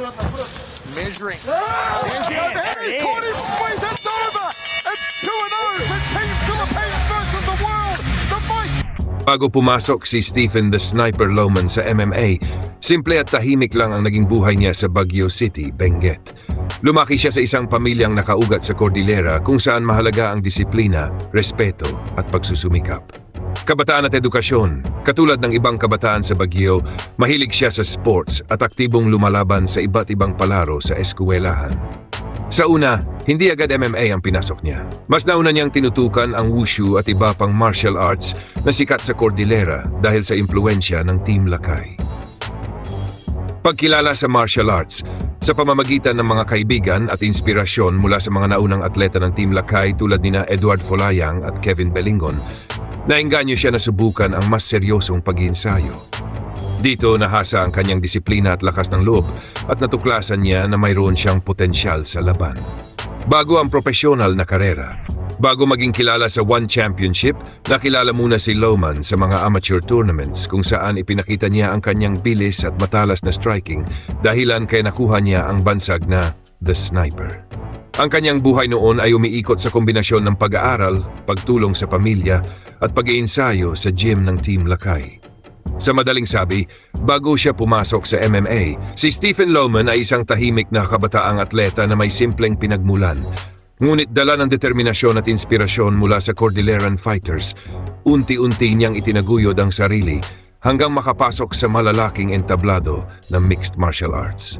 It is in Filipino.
Measuring. Here's the overhead. Caught his squeeze. It's over. It's 2 0 for Team Philippines versus the world. The vice Bago pumasok si Stephen the Sniper Loman sa MMA, simple at tahimik lang ang naging buhay niya sa Baguio City, Benguet. Lumaki siya sa isang pamilyang nakaugat sa Cordillera kung saan mahalaga ang disiplina, respeto at pagsusumikap. Kabataan at edukasyon, katulad ng ibang kabataan sa Baguio, mahilig siya sa sports at aktibong lumalaban sa iba't ibang palaro sa eskwelahan. Sa una, hindi agad MMA ang pinasok niya. Mas nauna niyang tinutukan ang wushu at iba pang martial arts na sikat sa Cordillera dahil sa impluensya ng Team Lakay. Pagkilala sa martial arts, sa pamamagitan ng mga kaibigan at inspirasyon mula sa mga naunang atleta ng Team Lakay tulad nina Edward Folayang at Kevin Belingon, nainganyo siya na subukan ang mas seryosong pag-iinsayo. Dito nahasa ang kanyang disiplina at lakas ng loob at natuklasan niya na mayroon siyang potensyal sa laban. Bago ang profesional na karera, bago maging kilala sa One Championship, nakilala muna si Loman sa mga amateur tournaments kung saan ipinakita niya ang kanyang bilis at matalas na striking dahilan kay nakuha niya ang bansag na The Sniper. Ang kanyang buhay noon ay umiikot sa kombinasyon ng pag-aaral, pagtulong sa pamilya at pag-iinsayo sa gym ng Team Lakay. Sa madaling sabi, bago siya pumasok sa MMA, si Stephen Loman ay isang tahimik na kabataang atleta na may simpleng pinagmulan. Ngunit dala ng determinasyon at inspirasyon mula sa Cordilleran Fighters, unti-unti niyang itinaguyod ang sarili hanggang makapasok sa malalaking entablado ng mixed martial arts.